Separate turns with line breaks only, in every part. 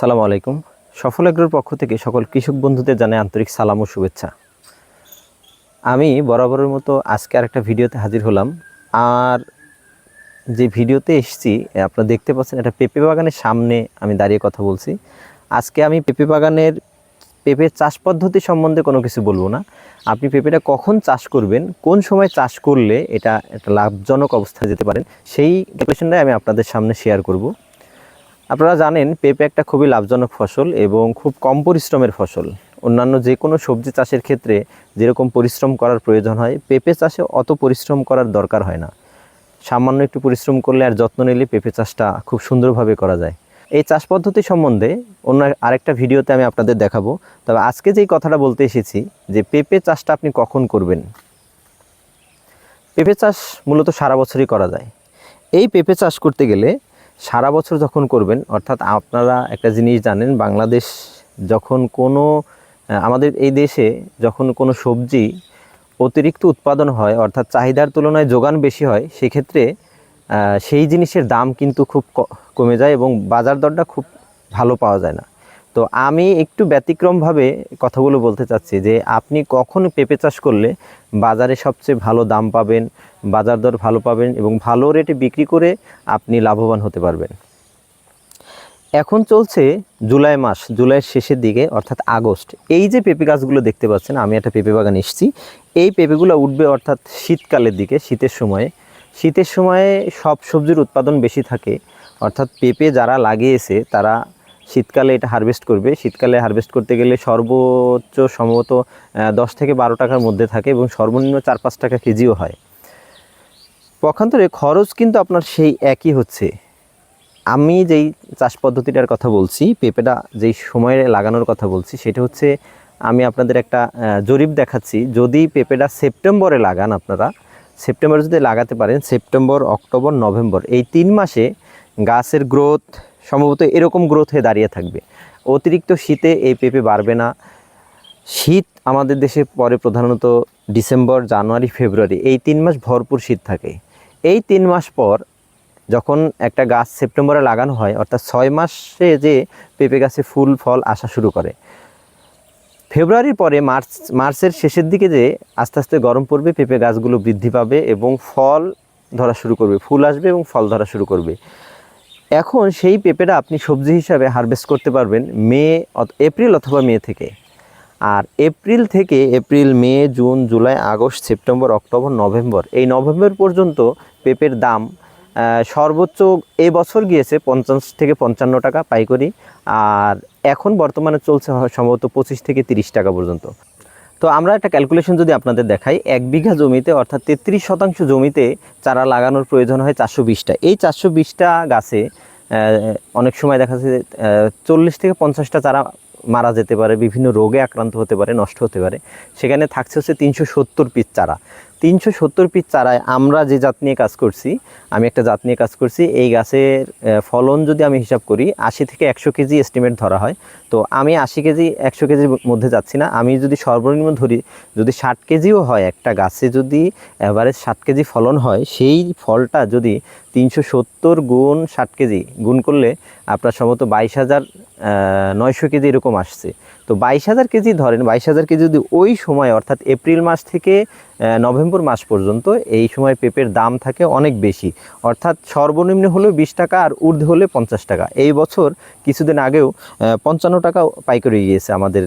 আসসালামু আলাইকুম। সফল এগ্রোর পক্ষ থেকে সকল কৃষক বন্ধুদের জানাই আন্তরিক সালাম ও শুভেচ্ছা। আমি বরাবরের মতো আজকে আরেকটা ভিডিওতে হাজির হলাম। আর যে ভিডিওতে এসেছি আপনারা দেখতে পাচ্ছেন এটা পেঁপে বাগানের সামনে আমি দাঁড়িয়ে কথা বলছি। আজকে আমি পেঁপে বাগানের পেঁপের চাষ পদ্ধতি সম্বন্ধে কোনো কিছু বলব না। আপনি পেঁপেটা কখন চাষ করবেন, কোন সময় চাষ করলে এটা একটা লাভজনক অবস্থায় যেতে পারেন, সেই ক্যালকুলেশনটাই আমি আপনাদের সামনে শেয়ার করব। আপনারা জানেন পেঁপে একটা খুবই লাভজনক ফসল এবং খুব কম পরিশ্রমের ফসল। অন্যান্য যে কোনো সবজি চাষের ক্ষেত্রে যেরকম পরিশ্রম করার প্রয়োজন হয়, পেঁপে চাষে অত পরিশ্রম করার দরকার হয় না। সামান্য একটু পরিশ্রম করলে আর যত্ন নিলে পেঁপে চাষটা খুব সুন্দরভাবে করা যায়। এই চাষ পদ্ধতি সম্বন্ধে অন্য আরেকটা ভিডিওতে আমি আপনাদের দেখাবো। তবে আজকে যেই কথাটা বলতে এসেছি যে পেঁপে চাষটা আপনি কখন করবেন? পেঁপে চাষ মূলত সারা বছরই করা যায়। এই পেঁপে চাষ করতে গেলে সারা বছর যখন করবেন, অর্থাৎ আপনারা একটা জিনিস জানেন, বাংলাদেশ যখন কোনো আমাদের এই দেশে যখন কোনো সবজি অতিরিক্ত উৎপাদন হয়, অর্থাৎ চাহিদার তুলনায় যোগান বেশি হয়, সেক্ষেত্রে সেই জিনিসের দাম কিন্তু খুব কমে যায় এবং বাজার দরটা খুব ভালো পাওয়া যায় না। তো আমি একটু ব্যতিক্রমভাবে কথাগুলো বলতে চাচ্ছি যে আপনি কখন পেঁপে চাষ করলে বাজারে সবচেয়ে ভালো দাম পাবেন, বাজার দর ভালো পাবেন এবং ভালো রেটে বিক্রি করে আপনি লাভবান হতে পারবেন? এখন চলছে জুলাই মাস, জুলাইয়ের শেষের দিকে, অর্থাৎ আগস্ট। এই যে পেঁপে গাছগুলো দেখতে পাচ্ছেন, আমি একটা পেঁপে বাগান এসেছি। এই পেঁপেগুলো উঠবে, অর্থাৎ শীতকালের দিকে, শীতের সময়ে। শীতের সময়ে সব সবজির উৎপাদন বেশি থাকে। অর্থাৎ পেঁপে যারা লাগিয়েছে, তারা শীতকালে এটা হারভেস্ট করবে। শীতকালে হারভেস্ট করতে গেলে সর্বোচ্চ সম্ভবত দশ থেকে বারো টাকার মধ্যে থাকে এবং সর্বনিম্ন চার পাঁচ টাকা কেজিও হয়। পক্ষান্তরে খরচ কিন্তু আপনার সেই একই হচ্ছে। আমি যেই চাষ পদ্ধতিটার কথা বলছি, পেঁপেটা যেই সময়ে লাগানোর কথা বলছি, সেটা হচ্ছে আমি আপনাদের একটা জরিপ দেখাচ্ছি। যদি পেঁপেটা সেপ্টেম্বরে লাগান আপনারা, সেপ্টেম্বরে যদি লাগাতে পারেন, সেপ্টেম্বর, অক্টোবর, নভেম্বর, এই তিন মাসে গাছের গ্রোথ সম্ভবত এরকম গ্রোথ হয়ে দাঁড়িয়ে থাকবে। অতিরিক্ত শীতে এই পেঁপে বাড়বে না। শীত আমাদের দেশে পরে প্রধানত ডিসেম্বর, জানুয়ারি, ফেব্রুয়ারি, এই তিন মাস ভরপুর শীত থাকে। এই তিন মাস পর যখন একটা গাছ সেপ্টেম্বরে লাগানো হয়, অর্থাৎ ছয় মাসে যে পেঁপে গাছে ফুল, ফল আসা শুরু করে, ফেব্রুয়ারির পরে মার্চ, মার্চের শেষের দিকে যে আস্তে আস্তে গরম পড়বে, পেঁপে গাছগুলো বৃদ্ধি পাবে এবং ফল ধরা শুরু করবে, ফুল আসবে এবং ফল ধরা শুরু করবে। এখন সেই পেঁপেটা আপনি সবজি হিসাবে হারভেস্ট করতে পারবেন মে এপ্রিল অথবা মে থেকে। আর এপ্রিল থেকে April, May, June, July, August, September, October, November, এই নভেম্বর পর্যন্ত পেঁপের দাম সর্বোচ্চ এই বছর গিয়েছে পঞ্চাশ থেকে পঞ্চান্ন টাকা পাইকারি, আর এখন বর্তমানে চলছে সম্ভবত পঁচিশ থেকে তিরিশ টাকা পর্যন্ত। তো আমরা একটা ক্যালকুলেশন যদি আপনাদের দেখাই, এক বিঘা জমিতে অর্থাৎ তেত্রিশ শতাংশ জমিতে চারা লাগানোর প্রয়োজন হয় চারশো বিশটা। এই চারশো বিশটা গাছে অনেক সময় দেখা যাচ্ছে চল্লিশ থেকে পঞ্চাশটা চারা মারা যেতে পারে, বিভিন্ন রোগে আক্রান্ত হতে পারে, নষ্ট হতে পারে। সেখানে থাকছে হচ্ছে তিনশো সত্তর পিস চারা। তিনশো সত্তর পিস চারায় আমরা যে জাত নিয়ে কাজ করছি, আমি একটা জাত নিয়ে কাজ করছি, এই গাছের ফলন যদি আমি হিসাব করি, আশি থেকে একশো কেজি এস্টিমেট ধরা হয়। তো আমি আশি কেজি, একশো কেজির মধ্যে যাচ্ছি না। আমি যদি সর্বনিম্ন ধরি, যদি ষাট কেজিও হয় একটা গাছে যদি অ্যাভারেজ ষাট কেজি ফলন হয়, সেই ফলটা যদি তিনশো সত্তর গুণ ষাট কেজি গুণ করলে আপনার সম্ভবত বাইশ হাজার নয়শো কেজি এরকম আসছে। তো বাইশ হাজার কেজি ধরেন, বাইশ হাজার কেজি যদি ওই সময়, অর্থাৎ এপ্রিল মাস থেকে নভেম্বর মাস পর্যন্ত এই সময় পেঁপের দাম থাকে অনেক বেশি। অর্থাৎ সর্বনিম্ন হলেও বিশ টাকা আর ঊর্ধ্ব হলে পঞ্চাশ টাকা। এই বছর কিছুদিন আগেও পঞ্চান্ন টাকা পাইকারি গিয়েছে আমাদের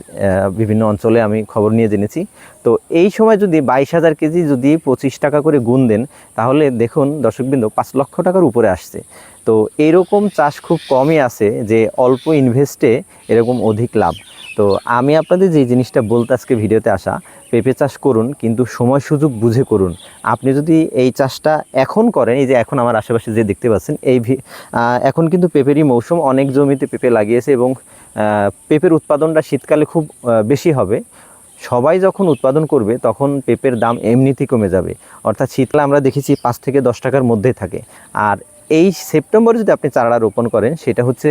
বিভিন্ন অঞ্চলে আমি খবর নিয়ে জেনেছি। তো এই সময় যদি বাইশ হাজার কেজি যদি পঁচিশ টাকা করে গুণ দেন, তাহলে দেখুন দর্শকবৃন্দ, পাঁচ লক্ষ টাকার উপরে আসছে। তো এরকম চাষ খুব কমই আছে যে অল্প ইনভেস্টে এরকম অধিক লাভ। তো আমি আপনাদের যে জিনিসটা বলতে আজকে ভিডিওতে আসা, পেঁপে চাষ করুন, কিন্তু সময় সুযোগ বুঝে করুন। আপনি যদি এই চাষটা এখন করেন, এই যে এখন আমার আশেপাশে যে দেখতে পাচ্ছেন, এই এখন কিন্তু পেঁপেরই মৌসুম, অনেক জমিতে পেঁপে লাগিয়েছে এবং পেঁপের উৎপাদনটা শীতকালে খুব বেশি হবে। সবাই যখন উৎপাদন করবে, তখন পেঁপের দাম এমনিতেই কমে যাবে। অর্থাৎ শীতকালে আমরা দেখেছি পাঁচ থেকে দশ টাকার মধ্যে থাকে। আর এই সেপ্টেম্বরে যদি আপনি চারাটা রোপণ করেন, সেটা হচ্ছে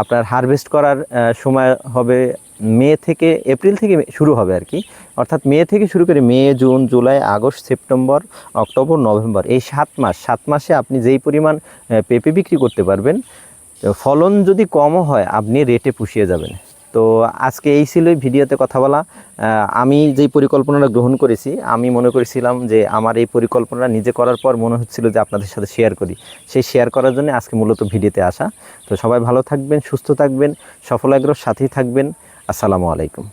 আপনার হারভেস্ট করার সময় হবে মে থেকে এপ্রিল থেকে শুরু হবে আর কি। অর্থাৎ মে থেকে শুরু করে May, June, July, August, September, October, November, এই সাত মাস, সাত মাসে আপনি যেই পরিমাণ পেঁপে বিক্রি করতে পারবেন ফলন যদি কমও হয়, আপনি রেটে পুষিয়ে যাবেন। তো আজকে এই ছিল ভিডিওতে কথা বলা। আমি যে পরিকল্পনাটা গ্রহণ করেছি, আমি মনে করেছিলাম যে আমার এই পরিকল্পনাটা নিজে করার পর মনে হচ্ছিল যে আপনাদের সাথে শেয়ার করি। সেই শেয়ার করার জন্য আজকে মূলত ভিডিওতে আসা। তো সবাই ভালো থাকবেন, সুস্থ থাকবেন, সফল আগ্রহ সাথেই থাকবেন। আসসালামু আলাইকুম।